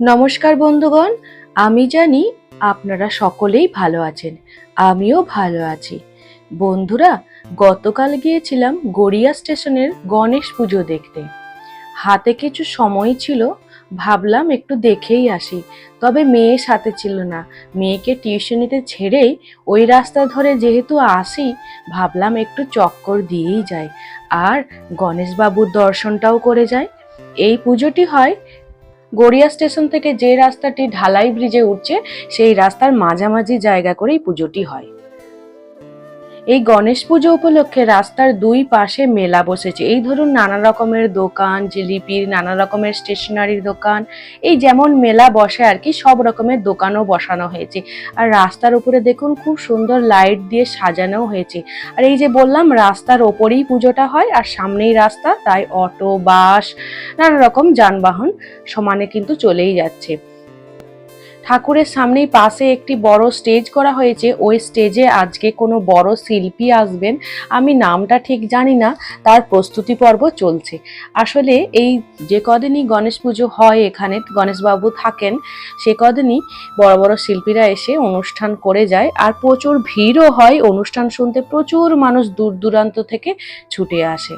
নমস্কার বন্ধুগণ, আমি জানি আপনারা সকলেই ভালো আছেন, আমিও ভালো আছি। বন্ধুরা, গতকাল গিয়েছিলাম গড়িয়া স্টেশনের গণেশ পুজো দেখতে। হাতে কিছু সময় ছিল, ভাবলাম একটু দেখেই আসি, তবে মেয়ে সাথে ছিল না। মেয়েকে টিউশনিতে ছেড়েই ওই রাস্তা ধরে যেহেতু আসি, ভাবলাম একটু চক্কর দিয়েই যাই। আর গণেশবাবুর দর্শনটাও করে যাই। এই পুজোটি হয় গড়িয়া স্টেশন থেকে যে রাস্তাটি ঢালাই ব্রিজে উঠছে, সেই রাস্তার মাঝামাঝি জায়গা করেই পুজোটি হয়। এই গণেশ পুজো উপলক্ষে রাস্তার দুই পাশে মেলা বসেছে। এই ধরুন নানা রকমের দোকান, জিলিপির, নানা রকমের স্টেশনারির দোকান। এই যেমন মেলা বসে আর কি, সব রকমের দোকানও বসানো হয়েছে। আর রাস্তার উপরে দেখুন খুব সুন্দর লাইট দিয়ে সাজানো হয়েছে। আর এই যে বললাম, রাস্তার ওপরেই পুজোটা হয় আর সামনেই রাস্তা, তাই অটো, বাস, নানা রকম যানবাহন সমানে কিন্তু চলেই যাচ্ছে। ঠাকুরের সামনেই পাশে একটি বড় স্টেজ করা হয়েছে। ওই স্টেজে আজকে কোনো বড় শিল্পী আসবেন, আমি নামটা ঠিক জানি না, তার প্রস্তুতি পর্ব চলছে। আসলে এই যে কদিনই গণেশ পুজো হয় এখানে, গণেশবাবু থাকেন, সে কদিনই বড় বড় শিল্পীরা এসে অনুষ্ঠান করে যায়। আর প্রচুর ভিড়ও হয়, অনুষ্ঠান শুনতে প্রচুর মানুষ দূর দূরান্ত থেকে ছুটে আসে।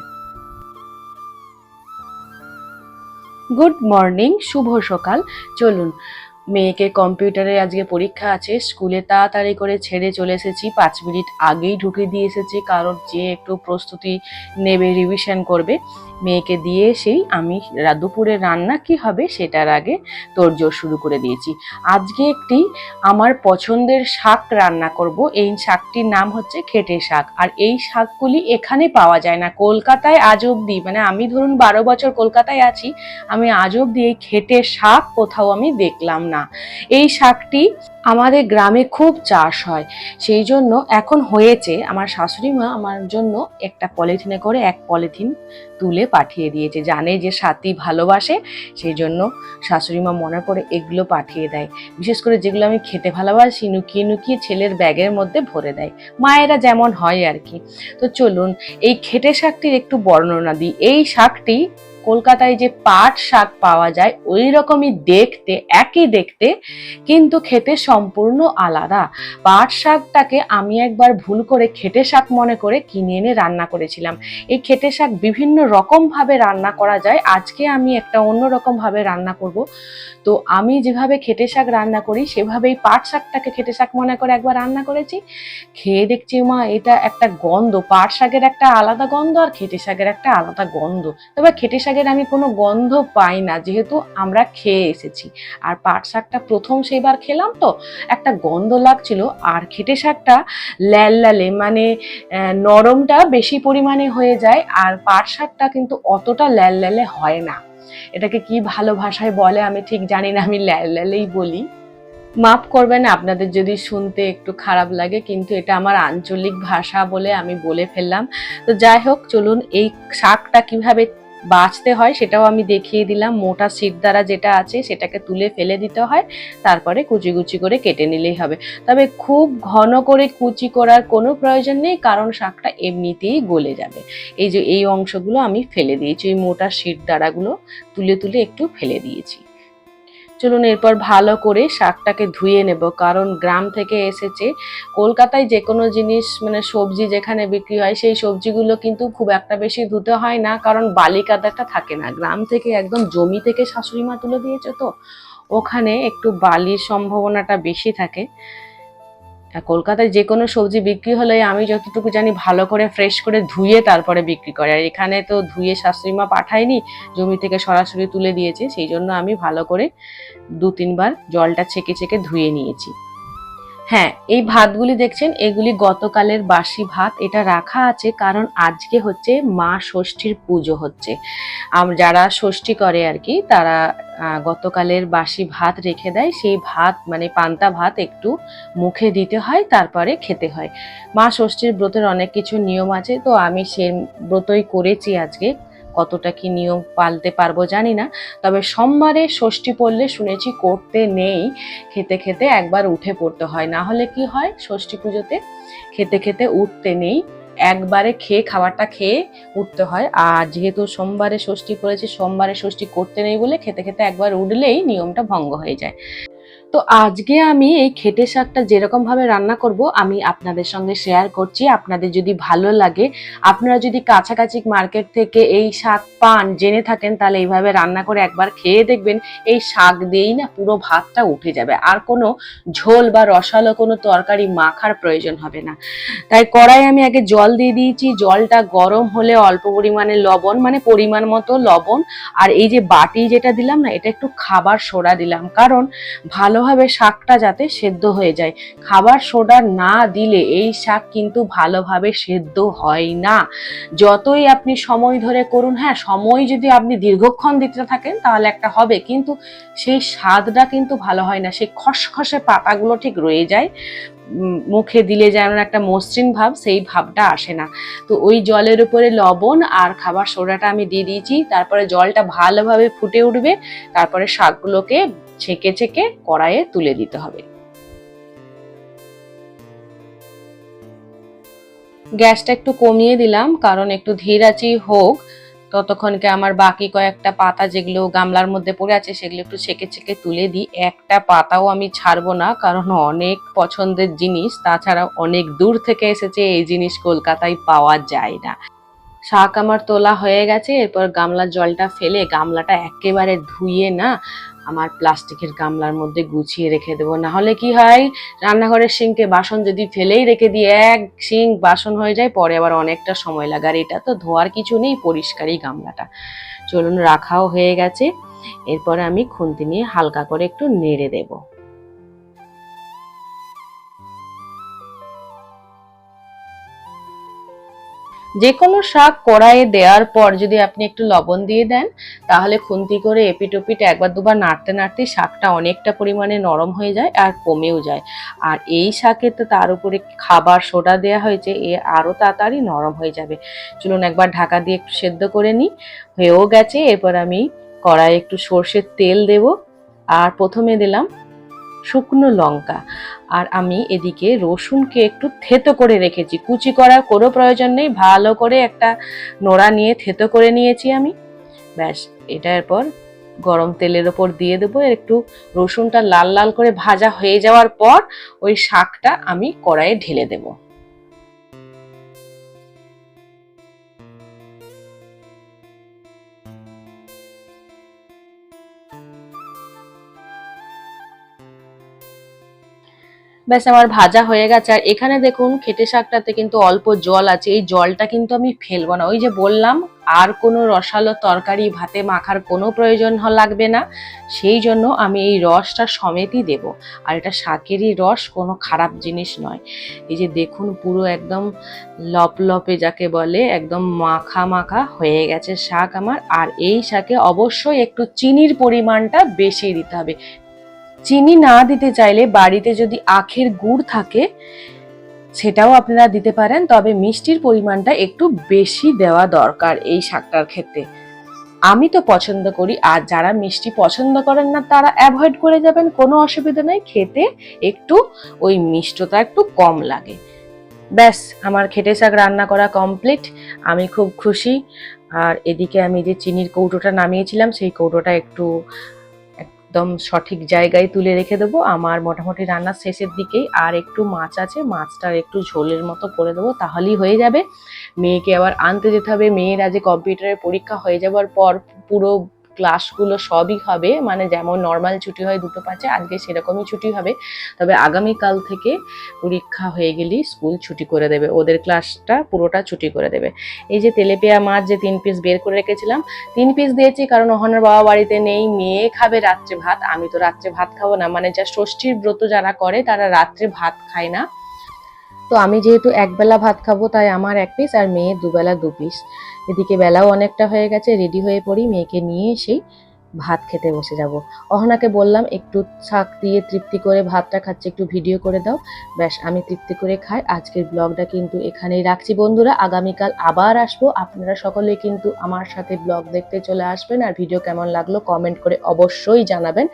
গুড মর্নিং, শুভ সকাল। চলুন মেয়েকে কম্পিউটারে আজকে পরীক্ষা আছে। স্কুলে তাড়াতাড়ি করে ছেড়ে চলে এসেছি। পাঁচ মিনিট আগেই ঢুকে দিয়ে এসেছি, কারণ যে একটু প্রস্তুতি নেবে রিভিশন করবে। মেয়েকে দিয়ে এসেই আমি দুপুরে রান্না কি হবে সেটার আগে তোড়জোড় শুরু করে দিয়েছি। আজকে একটি আমার পছন্দের শাক রান্না করব। এই শাকটির নাম হচ্ছে খেটে শাক। আর এই শাকগুলি এখানে পাওয়া যায় না। কলকাতায় আজ অব্দি মানে আমি ধরুন বারো বছর কলকাতায় আছি, আমি আজ অব্দি এই খেটে শাক কোথাও আমি দেখলাম না। এই শাকটি আমাদের গ্রামে খুব চাষ হয়। সেই জন্য এখন হয়েছে, আমার শাশুড়ি মা আমার জন্য একটা পলিথিনে করে এক পলিথিন তুলে পাঠিয়ে দিয়েছে। জানে যে সাথী ভালোবাসে, সেই জন্য শাশুড়ি মা মনে করে এগুলো পাঠিয়ে দেয়। বিশেষ করে যেগুলো আমি খেতে ভালোবাসি, নুকিয়ে নুকিয়ে ছেলের ব্যাগের মধ্যে ভরে দেয়। মায়েরা যেমন হয় আর কি। তো চলুন, এই খেটে শাকটির একটু বর্ণনা দিই। এই শাকটি কলকাতায় যে পাট শাক পাওয়া যায়, ওই রকমই দেখতে, একই দেখতে, কিন্তু খেতে সম্পূর্ণ আলাদা। পাট শাকটাকে আমি একবার ভুল করে খেটে শাক মনে করে কিনে এনে রান্না করেছিলাম। এই খেটে শাক বিভিন্ন রকম ভাবে রান্না করা যায়। আজকে আমি একটা অন্য রকম ভাবে রান্না করব। তো আমি যেভাবে খেটে শাক রান্না করি, সেভাবেই পাট শাকটাকে খেটে শাক মনে করে একবার রান্না করেছি। খেয়ে দেখছি, মা, এটা একটা গন্ধ। পাট শাকের একটা আলাদা গন্ধ আর খেটে শাকের একটা আলাদা গন্ধ। তবে খেটে শাকের আমি কোনো গন্ধ পাই না, যেহেতু আমরা খেয়ে এসেছি। আর পাট শাকটা প্রথম সেইবার খেলাম তো, একটা গন্ধ লাগছিল। আর খেটে শাকটা ল্যাললালে মানে নরমটা বেশি পরিমাণে হয়ে যায়, আর পাট শাকটা কিন্তু অতটা ল্যাললালে হয় না। এটাকে কি ভালো ভাষায় বলে আমি ঠিক জানি না, আমি ল্যাললালেই বলি। মাফ করবেন, আপনাদের যদি শুনতে একটু খারাপ লাগে, কিন্তু এটা আমার আঞ্চলিক ভাষা বলে আমি বলে ফেললাম। তো যাই হোক, চলুন এই শাকটা কীভাবে বাঁচতে হয়, সেটাও আমি দেখিয়ে দিলাম। মোটা সিট দ্বারা যেটা আছে, সেটাকে তুলে ফেলে দিতে হয়। তারপরে কুচি কুচি করে কেটে নিলেই হবে। তবে খুব ঘন করে কুচি করার কোনো প্রয়োজন নেই, কারণ শাকটা এমনিতেই গলে যাবে। এই যে, এই অংশগুলো আমি ফেলে দিয়েছি। ওই মোটা সিট দ্বারাগুলো তুলে তুলে একটু ফেলে দিয়েছি। চলুন এরপর ভালো করে শাকটাকে ধুয়ে নেব। কারণ গ্রাম থেকে এসেছে, কলকাতায় যে কোনো জিনিস মানে সবজি যেখানে বিক্রি হয়, সেই সবজিগুলো কিন্তু খুব একটা বেশি ধুতে হয় না, কারণ বালি কাদাটা থাকে না। গ্রাম থেকে একদম জমি থেকে শাশুড়ি মা তুলে দিয়েছে তো, ওখানে একটু বালির সম্ভাবনাটা বেশি থাকে। কলকাতায় যে কোনো সবজি বিক্রি হলে আমি যতটুকু জানি ভালো করে ফ্রেশ করে ধুয়ে তারপরে বিক্রি করে। আর এখানে তো ধুয়ে শাশুড়িমা পাঠায়নি, জমি থেকে সরাসরি তুলে দিয়েছে, সেই জন্য আমি ভালো করে দু তিনবার জলটা ছেঁকে ছেঁকে ধুয়ে নিয়েছি। হ্যাঁ এই ভাতগুলি দেখছেন, এগুলি গতকালের বাসি ভাত। এটা রাখা আছে কারণ আজকে হচ্ছে মা ষষ্ঠীর পুজো হচ্ছে। যারা ষষ্ঠী করে আর কি, তারা গতকালের বাসি ভাত রেখে দেয়। সেই ভাত মানে পান্তা ভাত একটু মুখে দিতে হয়, তারপরে খেতে হয়। মা ষষ্ঠীর ব্রতের অনেক কিছু নিয়ম আছে, তো আমি সে ব্রতই করেছি আজকে। কতটা কি নিয়ম পালতে পারব জানি না। তবে সোমবারে ষষ্ঠী পড়লে শুনেছি করতে নেই, খেতে খেতে একবার উঠে পড়তে হয়। না হলে কি হয়, ষষ্ঠী পুজোতে খেতে খেতে উঠতে নেই, একবারে খেয়ে খাবারটা খেয়ে উঠতে হয়। আর যেহেতু সোমবারে ষষ্ঠী করেছি, সোমবারে ষষ্ঠী করতে নেই বলে খেতে খেতে একবার উঠলেই নিয়মটা ভঙ্গ হয়ে যায়। তো আজকে আমি এই খেটে শাকটা যেরকম ভাবে রান্না করব, আমি আপনাদের সঙ্গে শেয়ার করছি। আপনাদের যদি ভালো লাগে, আপনারা যদি কাছাকাছি মার্কেট থেকে এই শাক পান, জেনে থাকেন, তাহলে এইভাবে রান্না করে একবার খেয়ে দেখবেন। এই শাক দিয়েই না পুরো ভাতটা উঠে যাবে। আর কোনো ঝোল বা রসালো কোনো তরকারি মাখার প্রয়োজন হবে না। তাই কড়াই আমি আগে জল দিয়ে দিয়েছি। জলটা গরম হলে অল্প পরিমাণে লবণ মানে পরিমাণ মতো লবণ। আর এই যে বাটি যেটা দিলাম না, এটা একটু খাবার সোডা দিলাম। কারণ ভালোভাবে শাকটা যাতে সেদ্ধ হয়ে যায়। খাবার সোডা না দিলে এই শাক কিন্তু ভালোভাবে সেদ্ধ হয় না। যতই আপনি সময় ধরে করুন হ্যাঁ সময় যদি আপনি দীর্ঘক্ষণ দিতে থাকেন তাহলে একটা হবে, কিন্তু সেই স্বাদটা কিন্তু ভালো হয় না। সেই খসখসে পাতাগুলো ঠিক রয়ে যায়। মুখে দিলে যেমন একটা মসৃণ ভাব, সেই ভাবটা আসে না। তো ওই জলের উপরে লবণ আর খাবার সোডাটা আমি দিয়ে দিয়েছি। তারপরে জলটা ভালোভাবে ফুটে উঠবে। তারপরে শাকগুলোকে ছেঁকে ছেঁকে কড়াইয়ে তুলে দিতে হবে। গ্যাসটা একটু কমিয়ে দিলাম, কারণ একটু ধীর আছি হোক ততক্ষণকে আমার বাকি কয়েকটা পাতা যেগুলো গামলার মধ্যে পড়ে আছে সেগুলো একটু ছেঁকে ছেঁকে তুলে দিই। একটা পাতাও আমি ছাড়বো না, কারণ অনেক পছন্দের জিনিস, তাছাড়া অনেক দূর থেকে এসেছে, এই জিনিস কলকাতায় পাওয়া যায় না। শাক আমার তোলা হয়ে গেছে, এরপর গামলার জলটা ফেলে, গামলাটা একেবারে ধুয়ে না আমার প্লাস্টিকের গামলার মধ্যে গুছিয়ে রেখে দেবো। না হলে কি হয়? রান্নাঘরের সিঙ্কে বাসন যদি ফেলেই রেখে দিই এক সিঙ্ক বাসন হয়ে যায়, পরে আবার অনেকটা সময় লাগে। আর এটা তো ধোয়ার কিছু নেই, পরিষ্কারই গামলাটা। চলুন, রাখাও হয়ে গেছে। এরপরে আমি খুন্তি নিয়ে হালকা করে একটু নেড়ে দেবো। যে কোনো শাক কড়াইয়ে দেওয়ার পর যদি আপনি একটু লবণ দিয়ে দেন, তাহলে খুন্তি করে এপিট ওপিট একবার দুবার নাড়তে নাড়তে শাকটা অনেকটা পরিমাণে নরম হয়ে যায় আর কমেও যায়। আর এই শাকে তো তার উপরে খাবার সোডা দেওয়া হয়েছে, এ আরও তাড়াতাড়ি নরম হয়ে যাবে। চলুন একবার ঢাকা দিয়ে একটু সেদ্ধ করে নিই। হয়েও গেছে, এরপর আমি কড়াইয়ে একটু সর্ষের তেল দেব। আর প্রথমে দিলাম শুকনো লঙ্কা। আর আমি এদিকে রসুনকে একটু থেতো করে রেখেছি। কুচি করার কোনো প্রয়োজন নেই। ভালো করে একটা নোড়া নিয়ে থেতো করে নিয়েছি আমি। ব্যাস এটার পর গরম তেলের ওপর দিয়ে দেবো। একটু রসুনটা লাল লাল করে ভাজা হয়ে যাওয়ার পর ওই শাকটা আমি কড়াইয়ে ঢেলে দেবো। ব্যাস, আমার ভাজা হয়ে গেছে। আর এখানে দেখুন, খেটে শাকটাতে কিন্তু অল্প জল আছে। এই জলটা কিন্তু আমি ফেলব না। ওই যে বললাম, আর কোনো রসালো তরকারি, ভাতে মাখার কোনো প্রয়োজন লাগবে না। সেই জন্য আমি এই রসটা সমেতই দেব। আর এটা শাকেরই রস, কোনো খারাপ জিনিস নয়। এই যে দেখুন, পুরো একদম লপলপে যাকে বলে, একদম মাখা মাখা হয়ে গেছে শাক আমার। আর এই শাকে অবশ্যই একটু চিনির পরিমাণটা বেশি দিতে হবে। চিনি না দিতে চাইলে বাড়িতে যদি আখের গুড় থাকে, সেটাও আপনারা দিতে পারেন, তবে মিষ্টির পরিমাণটা একটু বেশি দেওয়া দরকার এই শাকটার ক্ষেত্রে। আমি তো পছন্দ করি, আর যারা মিষ্টি পছন্দ করেন না, তারা অ্যাভয়েড করে যাবেন, কোনো অসুবিধা নেই, খেতে একটু ওই মিষ্টতা একটু কম লাগে। ব্যাস, আমার খেটে শাক রান্না করা কমপ্লিট, আমি খুব খুশি। আর এদিকে আমি যে চিনির কৌটোটা নামিয়েছিলাম, সেই কৌটোটা একটু একদম সঠিক জায়গায় তুলে রেখে দেবো। আমার মোটামুটি রান্নার শেষের দিকেই আর একটু মাছ আছে মাছটার একটু ঝোলের মতো করে দেবো, তাহলেই হয়ে যাবে। মেয়েকে আবার আনতে যেতে হবে। মেয়ের আজ কম্পিউটারের পরীক্ষা হয়ে যাওয়ার পর পুরো ক্লাসগুলো সবই হবে মানে যেমন নর্মাল ছুটি হয় দুটো পাঁচে, আজকে সেরকমই ছুটি হবে। তবে আগামীকাল থেকে পরীক্ষা হয়ে গেলেই স্কুল ছুটি করে দেবে, ওদের ক্লাসটা পুরোটা ছুটি করে দেবে। এই যে তেলেপিয়া মাছ যে তিন পিস বের করে রেখেছিলাম, তিন পিস দিয়েছি কারণ ওহানার বাবা বাড়িতে নেই, মেয়ে খাবে রাত্রে ভাত, আমি তো রাত্রে ভাত খাব না মানে যা ষষ্ঠীর ব্রত যারা করে তারা রাত্রে ভাত খায় না। তো আমি যেহেতু একবেলা ভাত খাব, তাই আমার এক পিস আর মেয়ে দুবেলা দু পিস এদিকে বেলাও অনেকটা হয়ে গেছে রেডি হয়ে পড়ি, মেয়েকে নিয়ে এসেই ভাত খেতে বসে যাব। অহনাকে বললাম, একটু শাক দিয়ে তৃপ্তি করে ভাতটা খাচ্ছে, একটু ভিডিও করে দাও। ব্যাস, আমি তৃপ্তি করে খাই। আজকের ব্লগটা কিন্তু এখানেই রাখছি বন্ধুরা। আগামীকাল আবার আসব। আপনারা সকলে কিন্তু আমার সাথে ব্লগ দেখতে চলে আসবেন আর ভিডিও কেমন লাগল কমেন্ট করে অবশ্যই জানাবেন।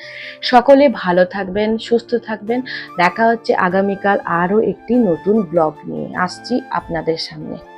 সকলে ভালো থাকবেন, সুস্থ থাকবেন। দেখা হচ্ছে আগামীকাল আরও একটি নতুন ব্লগ নিয়ে। আসছি আপনাদের সামনে।